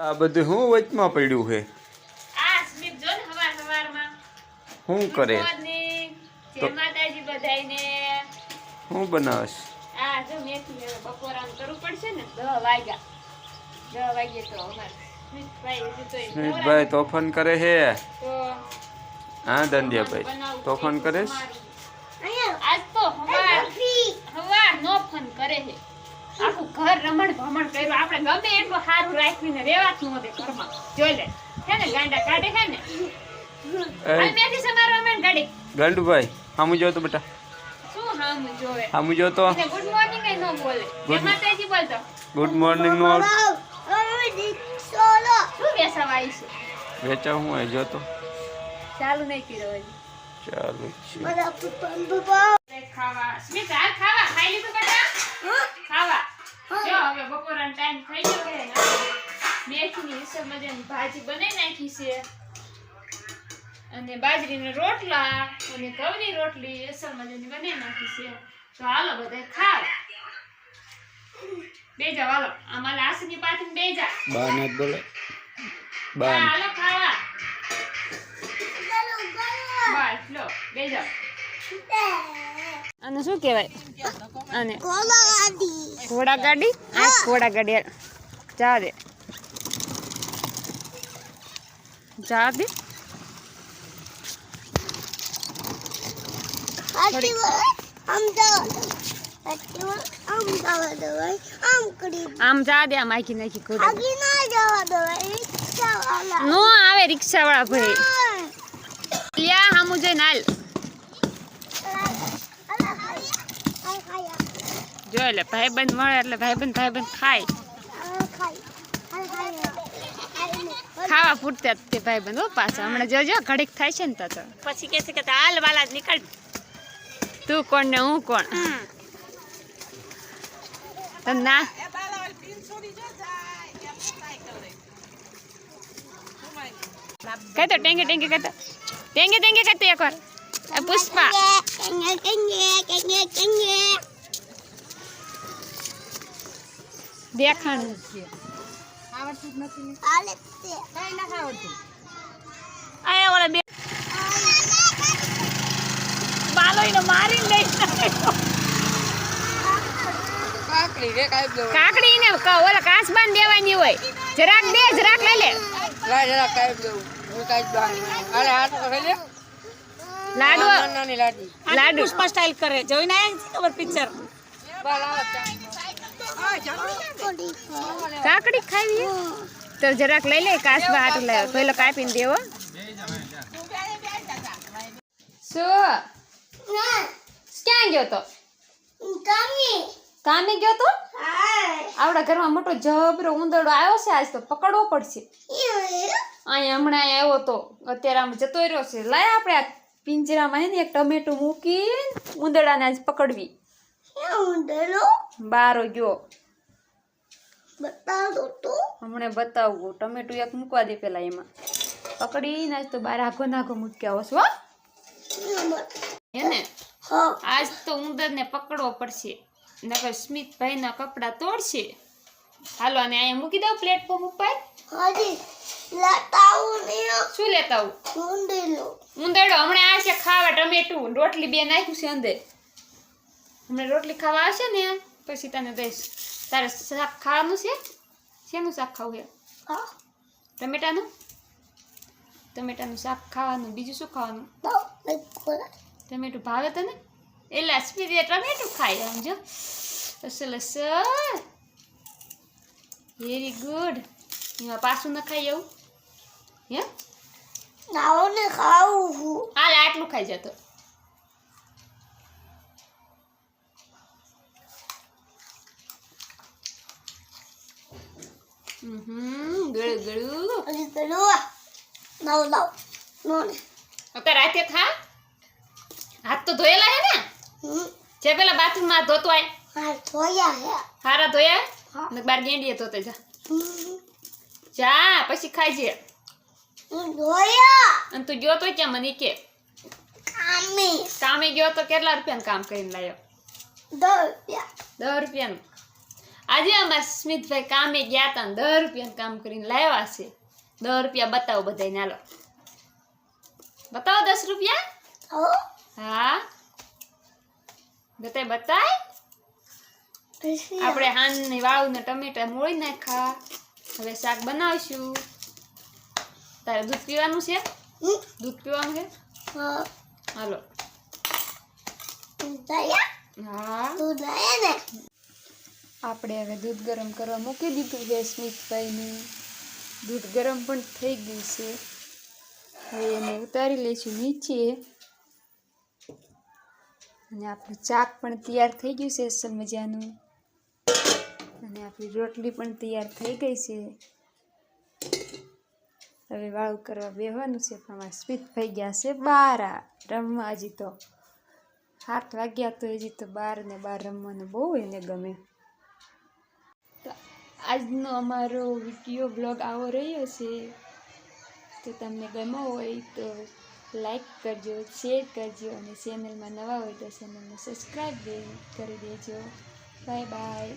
આ બધું હું વચમાં પડ્યું છે? આ સ્મિત જો ને હવાર હવારમાં. શું કરે. જય માતાજી શું બનાવશ? આ જો મેથી હવે બપોરાનું કરવું પડશે ને દસ વાગ્યા. દસ વાગ્યે તો અમારે સ્મિતભાઈ તોફાન કરે છે? હા દંડિયાભાઈ તોફાન તોફાન છે કરેશ તમારું. આજ તો હવાર હવાર નો ફોન કરે છે આખું ઘર રમણ ભમણ કર્યું. આપણે ગમે એટલું સારું રાખીને રેવાતું નહોતું ઘરમાં. જોઈ લે. છે ને ગાંડા કાઢે છે ને? મેથી સમારો અમે ગાડી. ગંડુભાઈ સામું જો તો બેટા. શું હામ જોવે? સામું જો તો. ગુડ મોર્નિંગ એ નો બોલે. Good માતાજી બોલતો. ગુડ મોર્નિંગ નો શું બેસાવાય છે? વેચા હું જો તો. ચાલુ નહીં કર્યો ચાલુ છે. ખાવા. સ્મિત ખાવા. ખાઈ લીધું બેટા? ખાવા જો હવે બપોરાનો ટાઈમ થઈ ગયો છે ને મેથીની ઈસબ મજાની ભાજી બનાવી નાખી છે અને બાજરીના રોટલા અને ઘઉંની રોટલી અસલ મજાની બનાવી નાખી છે. તો હાલો બધા ખાવ બે જાવ હાલો. આમાં લાસની પાથીને બે જા બા નથી બોલે. બા હાલો ખાવા. બસ લો બે જાવ અને શું કહેવાય? અને ઘોડા ગાડી? આ ઘોડા ગાડી. જા દે. જા દે. આમ જા દે આમ આખી નાખી ઘોડા. નો આવે રિક્ષા વાળા ભાઈ લ્યા હામું જઈને હાલ. જો એટલે ભાઈબંધ મળે એટલે ભાઈબંધ ભાઈબંધ ખાય. ખાવા ફૂટતા જ તે ભાઈબંધ હો પાછા. હમણાં જોજો ઘડીક થાય છે ને તો તો. પછી કહે છે કે હાલ વાલા જ નીકળ. તું કોણ ને હું કોણ? તને ના. કઈ તો ટેંગે ટેંગે કહેતો ટેંગે ટેંગે કહેતો એકવાર એ પુષ્પા. દેખાણ. આયા ઓલા બે બાલો એને મારી લઈ કાકડી ને ઓલા કાસબાન દેવાની હોય. જરાક દે જરાક લઈ લે. લાડુ. લાડુ. પુષ્પા સ્ટાઇલ કરે. જોઈને આયા છે ખબર પિક્ચર? કાકડી ખાવી? તો જરાક લઈ લે કાસબા હાટ લે પેલો કાપીને દેવો. શું? ક્યાં ગયો તો? કામે ગયો તો? આપણા ઘરમાં મોટો જબરો ઉંદરડો આવ્યો છે આજ તો પકડવો પડશે. અહીંયા હમણાં આવ્યો તો. અત્યારે આમ જતો રહ્યો છે. લાય આપણે આ પિંજરામાં હે ને એક ટમેટું મૂકી ઉંદરડાને આજ પકડવી. બારો ગયો. હમણાં બતાવું ટમેટું એક મૂકવા દે પેલા એમાં. પકડીને આજ તો બાર આખો નાખો મૂક્યા આવશો હો. હે. ને આજ તો ઉંદર ને પકડવો પડશે. નકર સ્મિતભાઈના કપડા તોડશે. હાલો અને અહીંયા મૂકી દઉં પ્લેટફોર્મ ઉપર. શું લેતા આવું? ઉંદરડો હમણાં આવશે ખાવા ટમેટું. રોટલી બે નાખ્યું છે અંદર. હમણાં રોટલી ખાવા આવશે ને પછી તને દઈશ તારે શાક ખાવાનું છે શેનું શાક ખાવું છે ટમેટાનું ટમેટાનું શાક ખાવાનું બીજું શું ખાવાનું ટમેટું ભાવે તને એલા સ્પીરીએ ટમેટું ખાય આમ જો અસલ અસલ વેરી ગુડ એમાં પાછું ન ખાય એવું હે હાલ આટલું ખાઈ જતો હમ ગળું ગળું અત્યારે રાતે ખા હાથ તો ધોયેલા હે ને? જે પેલા બાથરૂમમાં ધોતો આય હારા ધોયા હા. ને બાર ગેંડીએ ધોતે જા. જા પછી ખાઈજે અને તું ગયો તો ક્યાં મને કે? કામે. ગયો તો કેટલા રૂપિયાનું કામ કરીને લાયો? દસ રૂપિયાનું. આજે આમાં સ્મિતભાઈ કામે ગયા હતા ને દસ રૂપિયા કામ કરીને લાવ્યા છે. દસ રૂપિયા બતાવો બધાને હાલો. બતાવો દસ રૂપિયા? હા? બતાય? બતાય આપણે હાનની વાળું ને ટમેટા મોળી નાખા હવે શાક બનાવશું. તારે દૂધ પીવાનું છે? દૂધ પીવાનું છે? હાલો. હા. આપણે હવે દૂધ ગરમ કરવા મૂકી દીધું છે સ્મિતભાઈને. દૂધ ગરમ પણ થઈ ગયું છે. હવે એને ઉતારી લઈશું નીચે. અને આપણું ચાક પણ તૈયાર થઈ ગયું છે અસલ મજાનું. અને આપણી રોટલી પણ તૈયાર થઈ ગઈ છે. હવે વાળું કરવા બેહવાનું છે, પણ અમારા સ્મિતભાઈ ગયા છે બાર રમવા. હજી તો સાત વાગ્યા તો હજી તો બાર ને બાર રમવાનું બહુ એને ગમે. આજનો અમારો વીડિયો બ્લોગ આવો રહ્યો છે, તો તમને ગમ્યો હોય તો લાઈક કરજો શેર કરજો અને ચેનલમાં નવા હોય તો ચેનલને સબસ્ક્રાઈબ કરી દેજો. Bye bye